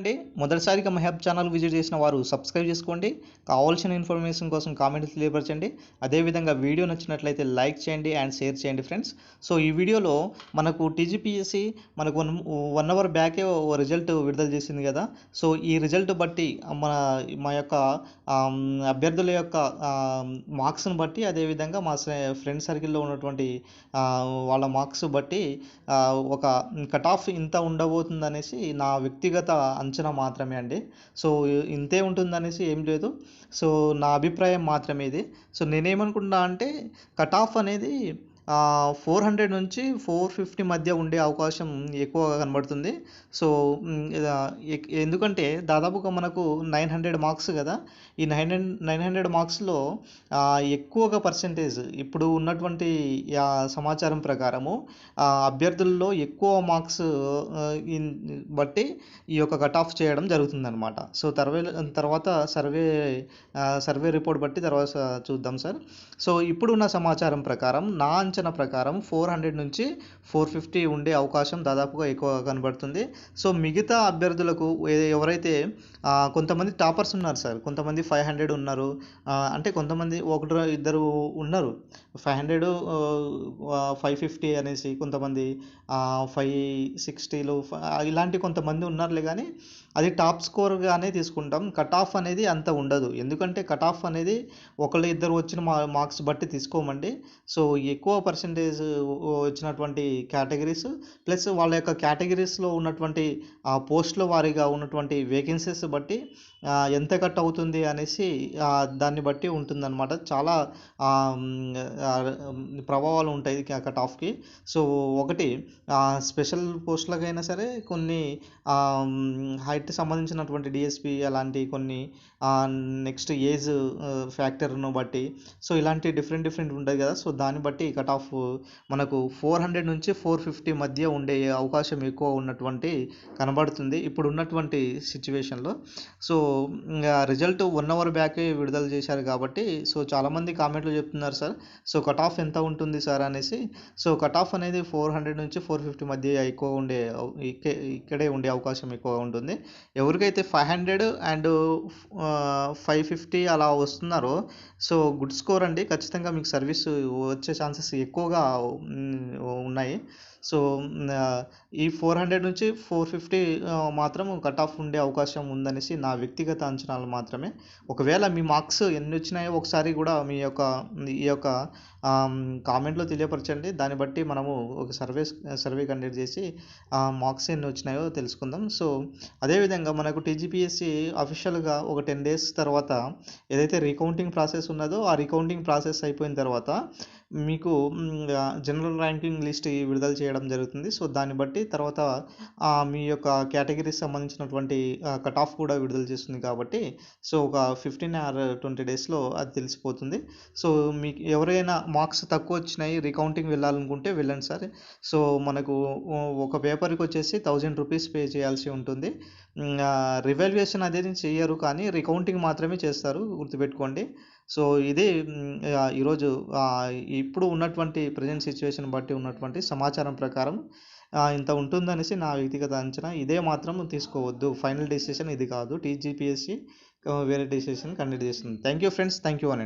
అండి మొదటిసారిగా మహబ్ channel visit చేసిన వారు సబ్స్క్రైబ్ చేసుకోండి. కావాల్సిన ఇన్ఫర్మేషన్ కోసం కామెంట్స్ తెలియపరచండి. అదేవిధంగా వీడియో నచ్చినట్లయితే లైక్ చేయండి అండ్ షేర్ చేయండి ఫ్రెండ్స్. సో ఈ వీడియోలో మనకు టీజీపీఎస్సి మనకు వన్ వన్ అవర్ బ్యాకే ఓ రిజల్ట్ విడుదల చేసింది కదా. సో ఈ రిజల్ట్ బట్టి మన మా యొక్క అభ్యర్థుల యొక్క మార్క్స్ని బట్టి అదేవిధంగా మా ఫ్రెండ్ సర్కిల్లో ఉన్నటువంటి వాళ్ళ మార్క్స్ బట్టి ఒక కట్ ఆఫ్ ఇంత ఉండబోతుంది అనేసి నా వ్యక్తిగత అంచనా మాత్రమే అండి. సో ఇంతే ఉంటుందనేసి ఏం లేదు. సో నా అభిప్రాయం మాత్రమే ఇది. సో నేనేమనుకుంటున్నా అంటే కట్ ఆఫ్ అనేది ఫోర్ హండ్రెడ్ నుంచి ఫోర్ ఫిఫ్టీ మధ్య ఉండే అవకాశం ఎక్కువగా కనబడుతుంది. సో ఎక్- ఎందుకంటే దాదాపుగా మనకు నైన్ హండ్రెడ్ మార్క్స్ కదా. ఈ నైన్ హండ్రెడ్ నైన్ హండ్రెడ్ మార్క్స్లో ఎక్కువగా పర్సంటేజ్ ఇప్పుడు ఉన్నటువంటి సమాచారం ప్రకారము అభ్యర్థుల్లో ఎక్కువ మార్క్స్ బట్టి ఈ యొక్క కట్ ఆఫ్ చేయడం జరుగుతుందన్నమాట. సో తర్వే తర్వాత సర్వే సర్వే రిపోర్ట్ బట్టి తర్వాత చూద్దాం సార్. సో ఇప్పుడున్న సమాచారం ప్రకారం నా అంచనా ప్రకారం ఫోర్ హండ్రెడ్ నుంచి ఫోర్ ఫిఫ్టీ ఉండే అవకాశం దాదాపుగా ఎక్కువగా కనబడుతుంది. సో మిగతా అభ్యర్థులకు ఎవరైతే కొంతమంది టాపర్స్ ఉన్నారు సార్ కొంతమంది ఫైవ్ హండ్రెడ్ ఉన్నారు అంటే కొంతమంది ఒకటి ఇద్దరు ఉన్నారు. ఫైవ్ హండ్రెడ్ ఫైవ్ ఫిఫ్టీ అనేసి కొంతమంది ఫైవ్ సిక్స్టీలు ఇలాంటి కొంతమంది ఉన్నారులే కానీ అది టాప్ స్కోర్గానే తీసుకుంటాం. కట్ ఆఫ్ అనేది అంత ఉండదు. ఎందుకంటే కట్ ఆఫ్ అనేది ఒకళ్ళు ఇద్దరు వచ్చిన మా మార్క్స్ బట్టి తీసుకోమండి. సో ఎక్కువ పర్సంటేజ్ uh, uh, వచ్చినటువంటి కేటగిరీస్ ప్లస్ వాళ్ళ యొక్క కేటగిరీస్లో ఉన్నటువంటి ఆ పోస్టుల వారీగా ఉన్నటువంటి వేకెన్సీస్ బట్టి ఎంత కట్ అవుతుంది అనేసి దాన్ని బట్టి ఉంటుందన్నమాట. చాలా ప్రభావాలు ఉంటాయి కట్ ఆఫ్కి సో ఒకటి స్పెషల్ పోస్టులకైనా సరే కొన్ని హైట్ సంబంధించినటువంటి డిఎస్పి అలాంటి కొన్ని నెక్స్ట్ ఏజ్ ఫ్యాక్టర్ను బట్టి. సో ఇలాంటి డిఫరెంట్ డిఫరెంట్ ఉంటుంది కదా. సో దాన్ని బట్టి కట్ ఆఫ్ మనకు ఫోర్ హండ్రెడ్ నుంచి ఫోర్ ఫిఫ్టీ మధ్య ఉండే అవకాశం ఎక్కువ ఉన్నటువంటి కనబడుతుంది. ఇప్పుడు ఉన్నటువంటి సిచ్యువేషన్లో. సో రిజల్ట్ వన్ అవర్ బ్యాకే విడుదల చేశారు కాబట్టి సో చాలామంది కామెంట్లు చెప్తున్నారు సార్ సో కట్ ఆఫ్ ఎంత ఉంటుంది సార్? అనేసి. సో కట్ ఆఫ్ అనేది ఫోర్ హండ్రెడ్ నుంచి ఫోర్ ఫిఫ్టీ మధ్య ఎక్కువ ఉండే ఇక్కడే ఉండే అవకాశం ఎక్కువ ఉంటుంది. ఎవరికైతే five hundred and five fifty అలా వస్తున్నారు. సో గుడ్ స్కోర్ అండి. ఖచ్చితంగా మీకు సర్వీస్ వచ్చే ఛాన్సెస్ ఎక్కువగా ఉన్నాయి. సో ఈ ఫోర్ హండ్రెడ్ నుంచి ఫోర్ ఫిఫ్టీ మాత్రం కట్ ఆఫ్ ఉండే అవకాశం ఉందనేసి నా వ్యక్తిగత అంచనాలు మాత్రమే. ఒకవేళ మీ మార్క్స్ ఎన్ని వచ్చినాయో ఒకసారి కూడా మీ యొక్క ఈ యొక్క కామెంట్లో తెలియపరచండి. దాన్ని బట్టి మనము ఒక సర్వే సర్వే కండక్ట్ చేసి మార్క్స్ ఎన్ని వచ్చినాయో తెలుసుకుందాం. సో అదేవిధంగా మనకు టీజీపీఎస్సీ అఫీషియల్గా ఒక టెన్ డేస్ తర్వాత ఏదైతే రీకౌంటింగ్ ప్రాసెస్ ఉన్నదో ఆ రీకౌంటింగ్ ప్రాసెస్ అయిపోయిన తర్వాత మీకు జనరల్ ర్యాంకింగ్ లిస్ట్ విడుదల చేయడం జరుగుతుంది. సో దాన్ని బట్టి తర్వాత మీ యొక్క కేటగిరీకి సంబంధించినటువంటి కట్ ఆఫ్ కూడా విడుదల చేస్తుంది కాబట్టి సో ఒక ఫిఫ్టీన్ ఆర్ ట్వంటీ డేస్లో అది తెలిసిపోతుంది. సో మీకు ఎవరైనా మార్క్స్ తక్కువ వచ్చినాయి రీకౌంటింగ్ వెళ్ళాలనుకుంటే వెళ్ళండి సార్. సో మనకు ఒక పేపర్కి వచ్చేసి థౌజండ్ రూపీస్ పే చేయాల్సి ఉంటుంది. రివాల్యుయేషన్ అనేది చేయరు కానీ రికౌంటింగ్ మాత్రమే చేస్తారు గుర్తుపెట్టుకోండి. సో ఇది ఈరోజు ఇప్పుడు ఉన్నటువంటి ప్రజెంట్ సిచ్యువేషన్ బట్టి ఉన్నటువంటి సమాచారం ప్రకారం ఇంత ఉంటుందనేసి నా వ్యక్తిగత అంచనా. ఇదే మాత్రం తీసుకోవద్దు. ఫైనల్ డెసిషన్ ఇది కాదు. టీజీపీఎస్సి వేరే డెసిషన్ కండక్ట్ చేస్తుంది. Thank you friends. Thank you అని